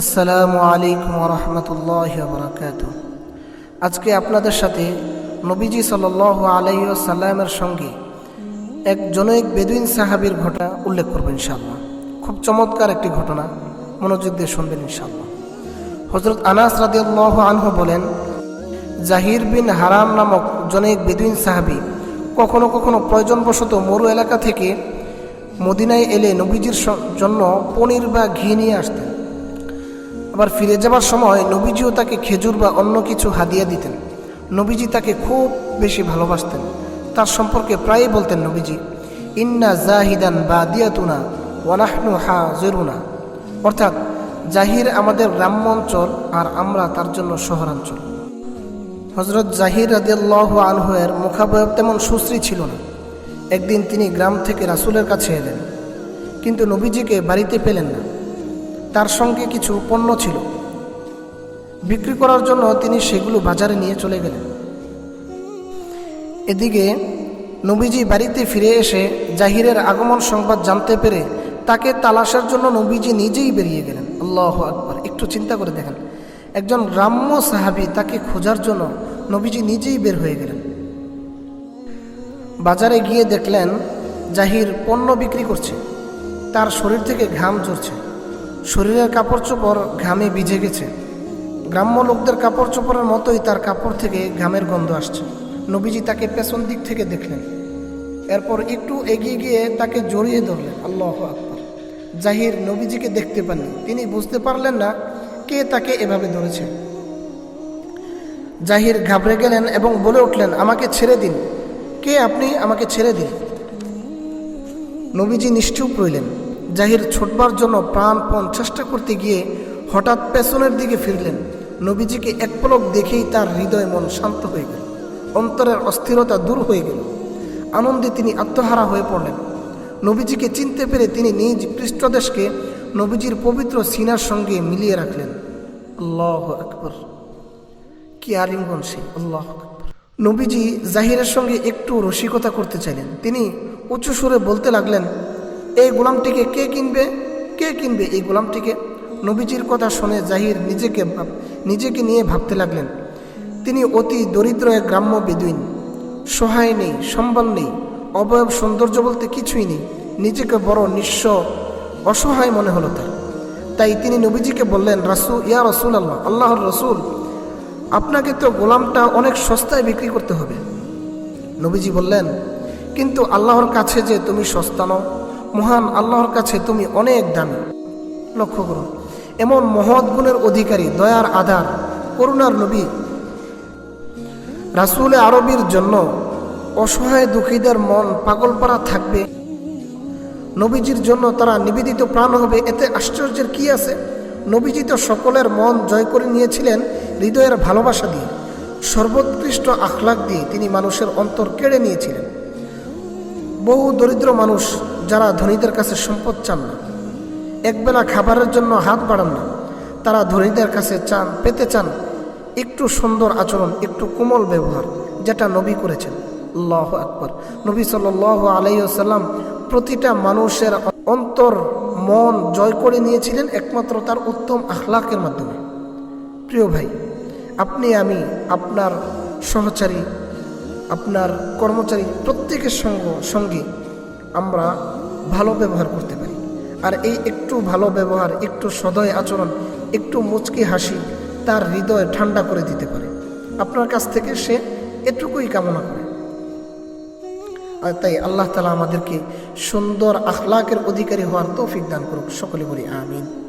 আসসালামু আলাইকুম রহমতুল্লাহ বরকাত আজকে আপনাদের সাথে নবীজি সাল আলাইসাল্লামের সঙ্গে এক জনৈক বেদুইন সাহাবির ঘটনা উল্লেখ করব ইনশাল্লাহ খুব চমৎকার একটি ঘটনা, মনোযোগ দিয়ে শুনবেন ইনশাল্লাহ হজরত আনাস রাদিয়াল্লাহ আনহু বলেন, জাহির বিন হারাম নামক জনৈক বেদুইন সাহাবি কখনো কখনো প্রয়োজনবশত মরু এলাকা থেকে মদিনায় এলে নবীজির জন্য পনির বা ঘি নিয়ে আসতেন। আবার ফিরে যাবার সময় নবীজিও তাকে খেজুর বা অন্য কিছু হাদিয়া দিতেন। নবীজি তাকে খুব বেশি ভালোবাসতেন। তার সম্পর্কে প্রায়ই বলতেন নবীজি, ইন্না জাহিদান বা দিয়াতুনা ওয়ানাহনু হা জরুনা অর্থাৎ জাহির আমাদের গ্রাম্য অঞ্চল আর আমরা তার জন্য শহরাঞ্চল। হজরত জাহির রাদিয়াল্লাহ আনহুয়ের মুখাবয়ব তেমন সুশ্রী ছিল না। একদিন তিনি গ্রাম থেকে রাসূলের কাছে এলেন, কিন্তু নবীজিকে বাড়িতে পেলেন না। তার সঙ্গে কিছু পণ্য ছিল। বিক্রি করার জন্য তিনি সেগুলো বাজারে নিয়ে চলে গেলেন। এদিকে নবীজি বাড়িতে ফিরে এসে জাহিরের আগমন সংবাদ জানতে পেরে তাকে তালাশের জন্য নবীজি নিজেই বেরিয়ে গেলেন। আল্লাহ আকবর, একটু চিন্তা করে দেখেন। একজন গ্রাম্য সাহাবি তাকে খোঁজার জন্য নবীজি নিজেই বের হয়ে গেলেন। বাজারে গিয়ে দেখলেন জাহির পণ্য বিক্রি করছে। তার শরীর থেকে ঘাম ঝরছে। শরীরের কাপড় চোপড় ঘামে ভিজে গেছে। গ্রাম্য লোকদের কাপড় চোপড়ের মতোই তার কাপড় থেকে ঘামের গন্ধ আসছে। নবীজি তাকে পেছন দিক থেকে দেখলেন। এরপর একটু এগিয়ে গিয়ে তাকে জড়িয়ে ধরলেন। আল্লাহ আকবর। জাহির নবীজিকে দেখতে পাননি। তিনি বুঝতে পারলেন না কে তাকে এভাবে ধরেছে। জাহির ঘাবড়ে গেলেন এবং বলে উঠলেন, আমাকে ছেড়ে দিন। কে আপনি? আমাকে ছেড়ে দিন। নবীজি নিশ্চুপ রইলেন। জাহির ছোটবার জন্য প্রাণপণ চেষ্টা করতে গিয়ে হঠাৎ পেছনের দিকে ফিরলেন। নবীজিকে এক পলক দেখেই তার হৃদয় মন শান্ত হয়ে গেল। অন্তরের অস্থিরতা দূর হয়ে গেল। আনন্দে তিনি আত্মহারা হয়ে পড়লেন। নবীজিকে চিনতে পেরে তিনি নিজ পৃষ্ঠদেশকে নবীজির পবিত্র সিনার সঙ্গে মিলিয়ে রাখলেন। আল্লাহ আকবর। কি আলিঙ্গন সে, আল্লাহ নবীজি জাহিরের সঙ্গে একটু রসিকতা করতে চাইলেন। তিনি উঁচু সুরে বলতে লাগলেন এই গোলামটিকে কে কিনবে? কে কিনবে এই গোলামটিকে? নবীজির কথা শুনে জাহির নিজেকে নিজেকে নিয়ে ভাবতে লাগলেন। তিনি অতি দরিদ্র এক গ্রাম্য বেদুইন। সহায় নেই, সম্বল নেই, অবয়ব সৌন্দর্য বলতে কিছুই নেই। নিজেকে বড় নিঃস্ব, অসহায় মনে হলো তার। তাই তিনি নবীজিকে বললেন, রাসু, ইয়া রসুল আল্লাহ আল্লাহর রসুল, আপনাকে তো গোলামটা অনেক সস্তায় বিক্রি করতে হবে। নবীজি বললেন, কিন্তু আল্লাহর কাছে যে তুমি সস্তা নও মহান আল্লাহর কাছে তুমি অনেক দামি। লক্ষ্য করুন এমন মহৎ গুণের অধিকারী, দয়ার আধার, করুণার নবী। রাসুল আরবির জন্য অসহায় দুঃখীদের মন পাগলপাড়া থাকবে। নবীজির জন্য তারা নিবেদিত প্রাণ হবে, এতে আশ্চর্যের কি আছে? নবীজি তো সকলের মন জয় করে নিয়েছিলেন হৃদয়ের ভালোবাসা দিয়ে। সর্বোৎকৃষ্ট আখলাক দিয়ে তিনি মানুষের অন্তর কেড়ে নিয়েছিলেন। বহু দরিদ্র মানুষ যারা ধনীদের কাছে সম্পদ চান না, একবেলা খাবারের জন্য হাত বাড়ান না, তারা ধনীদের কাছে চান, পেতে চান, একটু সুন্দর আচরণ, একটু কোমল ব্যবহার, যেটা নবী করেছেন। আল্লাহ আকবর। নবী সাল আলাইসাল্লাম প্রতিটা মানুষের অন্তর, মন জয় করে নিয়েছিলেন একমাত্র তার উত্তম আখলাকের মাধ্যমে। প্রিয় ভাই, আপনি, আমি, আপনার সহচারী, আপনার কর্মচারী প্রত্যেকের সঙ্গ, সঙ্গে আমরা ভালো ব্যবহার করতে পারি। আর এই একটু ভালো ব্যবহার, একটু সদয় আচরণ, একটু মুচকি হাসি তার হৃদয় ঠান্ডা করে দিতে পারে। আপনার কাছ থেকে সে এটুকুই কামনা করে। আর তাই আল্লাহ তালা আমাদেরকে সুন্দর আখলাকের অধিকারী হওয়ার তৌফিক দান করুক। সকলে বলি আমিন।